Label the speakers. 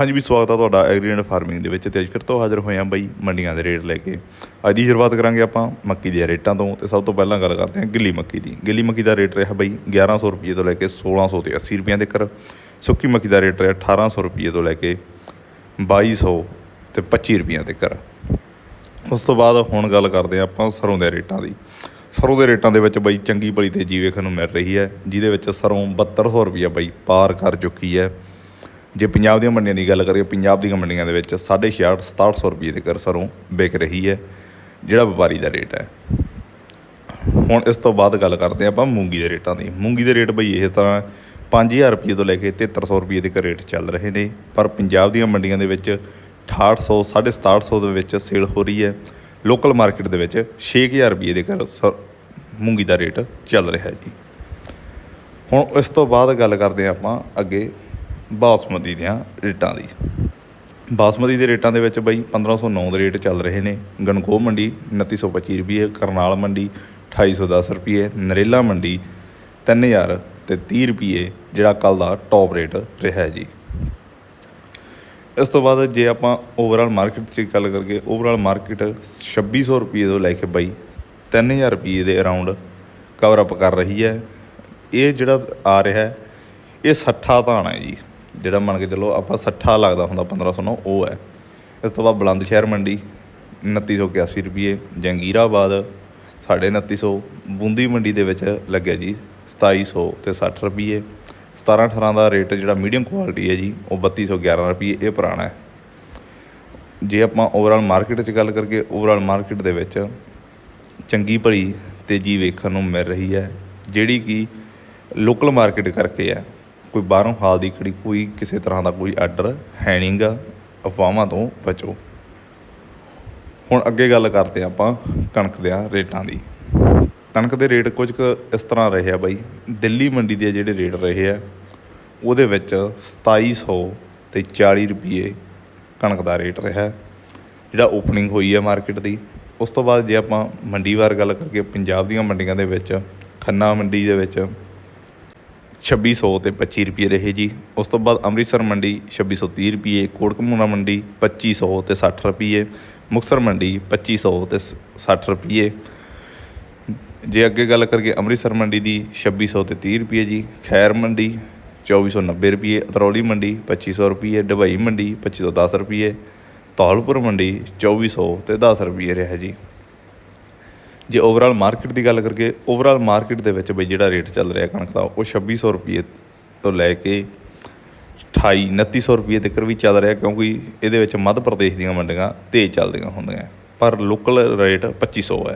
Speaker 1: ਹਾਂਜੀ ਵੀ ਸਵਾਗਤ ਆ ਤੁਹਾਡਾ ਐਗਰੀਐਂਡ ਫਾਰਮਿੰਗ ਦੇ ਵਿੱਚ ਤੇ ਅੱਜ ਫਿਰ ਤੋਂ ਹਾਜ਼ਰ ਹੋਏ ਹਾਂ ਬਈ ਮੰਡੀਆਂ ਦੇ ਰੇਟ ਲੈ ਕੇ। ਅੱਜ ਦੀ ਸ਼ੁਰੂਆਤ ਕਰਾਂਗੇ ਆਪਾਂ ਮੱਕੀ ਦੇ ਰੇਟਾਂ ਤੋਂ ਤੇ ਸਭ ਤੋਂ ਪਹਿਲਾਂ ਗੱਲ ਕਰਦੇ ਹਾਂ ਗਿੱਲੀ ਮੱਕੀ ਦੀ। ਗਿੱਲੀ ਮੱਕੀ ਦਾ ਰੇਟ ਰਿਹਾ ਬਾਈ 1100 ਰੁਪਏ ਤੋਂ ਲੈ ਕੇ 1600 ਤੇ 80 ਰੁਪਏ ਤੱਕ ਸੁੱਕੀ ਮੱਕੀ ਦਾ ਰੇਟ ਰਿਹਾ 1800 ਰੁਪਏ ਤੋਂ ਲੈ ਕੇ 2200 ਤੇ 25 ਰੁਪਏ ਤੱਕ ਉਸ ਤੋਂ ਬਾਅਦ ਹੁਣ ਗੱਲ ਕਰਦੇ ਹਾਂ ਆਪਾਂ ਸਰੋਂ ਦੇ ਰੇਟਾਂ ਦੀ। ਸਰੋਂ ਦੇ ਰੇਟਾਂ ਦੇ ਵਿੱਚ ਬਈ ਚੰਗੀ ਭਲੀ ਤੇਜ਼ੀ ਵੇਖਣ ਨੂੰ ਮਿਲ ਰਹੀ ਹੈ, ਜਿਹਦੇ ਵਿੱਚ ਸਰੋਂ 7200 ਰੁਪਏ ਬਈ ਪਾਰ ਕਰ ਚੁੱਕੀ ਹੈ। ਜੇ ਪੰਜਾਬ ਦੀਆਂ ਮੰਡੀਆਂ ਦੀ ਗੱਲ ਕਰੀਏ, ਪੰਜਾਬ ਦੀਆਂ ਮੰਡੀਆਂ ਦੇ ਵਿੱਚ 66 6700 ਰੁਪਏ ਦੇ ਕਰ ਸਰੋਂ ਵਿਕ ਰਹੀ ਹੈ, ਜਿਹੜਾ ਵਪਾਰੀ ਦਾ ਰੇਟ ਹੈ। ਹੁਣ ਇਸ ਤੋਂ ਬਾਅਦ ਗੱਲ ਕਰਦੇ ਹਾਂ ਆਪਾਂ ਮੂੰਗੀ ਦੇ ਰੇਟਾਂ ਦੀ। ਮੂੰਗੀ ਦੇ ਰੇਟ ਬਈ ਇਹ ਤਰ੍ਹਾਂ 5000 ਰੁਪਏ ਤੋਂ ਲੈ ਕੇ 7300 ਰੁਪਏ ਤੱਕ ਰੇਟ ਚੱਲ ਰਹੇ ਨੇ, ਪਰ ਪੰਜਾਬ ਦੀਆਂ ਮੰਡੀਆਂ ਦੇ ਵਿੱਚ 6800 6700 ਦੇ ਵਿੱਚ ਸੇਲ ਹੋ ਰਹੀ ਹੈ। ਲੋਕਲ ਮਾਰਕੀਟ ਦੇ ਵਿੱਚ 6000 ਰੁਪਏ ਦੇ ਕਰ ਸ- ਮੂੰਗੀ ਦਾ ਰੇਟ ਚੱਲ ਰਿਹਾ ਜੀ। ਹੁਣ ਇਸ ਤੋਂ ਬਾਅਦ ਗੱਲ ਕਰਦੇ ਹਾਂ ਆਪਾਂ ਅੱਗੇ ਬਾਸਮਤੀ ਦੀਆਂ ਰੇਟਾਂ ਦੀ। ਬਾਸਮਤੀ ਦੇ ਰੇਟਾਂ ਦੇ ਵਿੱਚ ਬਈ 1509 ਦੇ ਰੇਟ ਚੱਲ ਰਹੇ ਨੇ। ਗਨਕੋ ਮੰਡੀ 2925 ਰੁਪਏ, ਕਰਨਾਲ ਮੰਡੀ 2810 ਰੁਪਏ, ਨਰੇਲਾ ਮੰਡੀ 3000 ਤੇ 30 ਰੁਪਏ, ਜਿਹੜਾ ਕੱਲ ਦਾ ਟੌਪ ਰੇਟ ਰਿਹਾ ਜੀ। ਇਸ ਤੋਂ ਬਾਅਦ ਜੇ ਆਪਾਂ ਓਵਰਆਲ ਮਾਰਕੀਟ 'ਚ ਗੱਲ ਕਰੀਏ ਓਵਰਆਲ ਮਾਰਕੀਟ 2600 ਰੁਪਏ ਤੋਂ ਲੈ ਕੇ ਬਈ 3000 ਰੁਪਏ ਦੇ ਅਰਾਊਂਡ ਕਵਰ ਅਪ ਕਰ ਰਹੀ ਹੈ। ਇਹ ਜਿਹੜਾ ਆ ਰਿਹਾ ਹੈ ਇਹ ਸੱਠਾ ਧਾਨ ਹੈ ਜੀ। ਜਿਹੜਾ ਮੰਨ ਕੇ ਚੱਲੋ ਆਪਾਂ ਸੱਠਾ ਲੱਗਦਾ ਹੁੰਦਾ 1500 ਨੂੰ, ਉਹ ਹੈ। ਇਸ ਤੋਂ ਬਾਅਦ ਬੁਲੰਦ ਸ਼ਹਿਰ ਮੰਡੀ 2981 ਰੁਪਏ, ਜੰਗੀਰਾਬਾਦ 2950 ਬੂੰਦੀ ਮੰਡੀ ਦੇ ਵਿੱਚ ਲੱਗਿਆ ਜੀ 2700 ਤੇ 60 ਰੁਪਏ 17 18 ਦਾ ਰੇਟ ਜਿਹੜਾ ਮੀਡੀਅਮ ਕੁਆਲਿਟੀ ਹੈ ਜੀ, ਉਹ 3211 ਰੁਪਏ ਇਹ ਪੁਰਾਣਾ ਹੈ। ਜੇ ਆਪਾਂ ਓਵਰਆਲ ਮਾਰਕੀਟ 'ਚ ਗੱਲ ਕਰੀਏ ਓਵਰਆਲ ਮਾਰਕੀਟ ਦੇ ਵਿੱਚ ਚੰਗੀ ਭਲੀ ਤੇਜ਼ੀ ਵੇਖਣ ਨੂੰ ਮਿਲ ਰਹੀ ਹੈ, ਜਿਹੜੀ ਕਿ ਲੋਕਲ ਮਾਰਕੀਟ ਕਰਕੇ ਹੈ। ਕੋਈ ਬਾਹਰੋਂ ਹਾਲ ਦੀ ਖੜੀ, ਕੋਈ ਕਿਸੇ ਤਰ੍ਹਾਂ ਦਾ ਕੋਈ ਆਰਡਰ ਹੈ ਨਹੀਂਗਾ ਅਫਵਾਹਾਂ ਤੋਂ ਬਚੋ। ਹੁਣ ਅੱਗੇ ਗੱਲ ਕਰਦੇ ਹਾਂ ਆਪਾਂ ਕਣਕ ਦੇ ਰੇਟਾਂ ਦੀ। ਕਣਕ ਦੇ ਰੇਟ ਕੁਝ ਕੁ ਇਸ ਤਰ੍ਹਾਂ ਰਹੇ ਆ ਬਾਈ। ਦਿੱਲੀ ਮੰਡੀ ਦੇ ਜਿਹੜੇ ਰੇਟ ਰਹੇ ਆ, ਉਹਦੇ ਵਿੱਚ 2700 ਤੇ 40 ਰੁਪਏ ਕਣਕ ਦਾ ਰੇਟ ਰਿਹਾ, ਜਿਹੜਾ ਓਪਨਿੰਗ ਹੋਈ ਹੈ ਮਾਰਕੀਟ ਦੀ। ਉਸ ਤੋਂ ਬਾਅਦ ਜੇ ਆਪਾਂ ਮੰਡੀ ਵਾਰ ਗੱਲ ਕਰੀਏ ਪੰਜਾਬ ਦੀਆਂ ਮੰਡੀਆਂ ਦੇ ਵਿੱਚ, ਖੰਨਾ ਮੰਡੀ ਦੇ ਵਿੱਚ 2600 ਤੇ 25 ਰੁਪਏ ਰਹੇ ਜੀ। ਉਸ ਤੋਂ ਬਾਅਦ ਅੰਮ੍ਰਿਤਸਰ ਮੰਡੀ 2630 ਰੁਪਏ ਕੋਟਕਮੂਨਾ ਮੰਡੀ 2500 ਤੇ 60 ਰੁਪਏ, ਮੁਕਤਸਰ ਮੰਡੀ 2500 ਤੇ 60 ਰੁਪਏ। ਜੇ ਅੱਗੇ ਗੱਲ ਕਰੀਏ ਅੰਮ੍ਰਿਤਸਰ ਮੰਡੀ ਦੀ 2600 ਤੇ 30 ਰੁਪਏ ਜੀ। ਖੈਰ ਮੰਡੀ 2490 ਰੁਪਏ, ਅਤਰੌਲੀ ਮੰਡੀ 2500 ਰੁਪਏ, ਡਬਈ ਮੰਡੀ 2510 ਰੁਪਏ, ਧੌਲਪੁਰ ਮੰਡੀ 2400 ਤੇ 10 ਰੁਪਏ ਰਿਹਾ ਜੀ। ਜੇ ਓਵਰਆਲ ਮਾਰਕੀਟ ਦੀ ਗੱਲ ਕਰੀਏ ਓਵਰਆਲ ਮਾਰਕੀਟ ਦੇ ਵਿੱਚ ਬਈ ਜਿਹੜਾ ਰੇਟ ਚੱਲ ਰਿਹਾ ਕਣਕ ਦਾ, ਉਹ 2600 ਰੁਪਏ ਤੋਂ ਲੈ ਕੇ 28 2900 ਰੁਪਏ ਤੱਕ ਵੀ ਚੱਲ ਰਿਹਾ, ਕਿਉਂਕਿ ਇਹਦੇ ਵਿੱਚ ਮੱਧ ਪ੍ਰਦੇਸ਼ ਦੀਆਂ ਮੰਡੀਆਂ ਤੇਜ਼ ਚੱਲਦੀਆਂ ਹੁੰਦੀਆਂ। ਪਰ ਲੋਕਲ ਰੇਟ 2500 ਹੈ।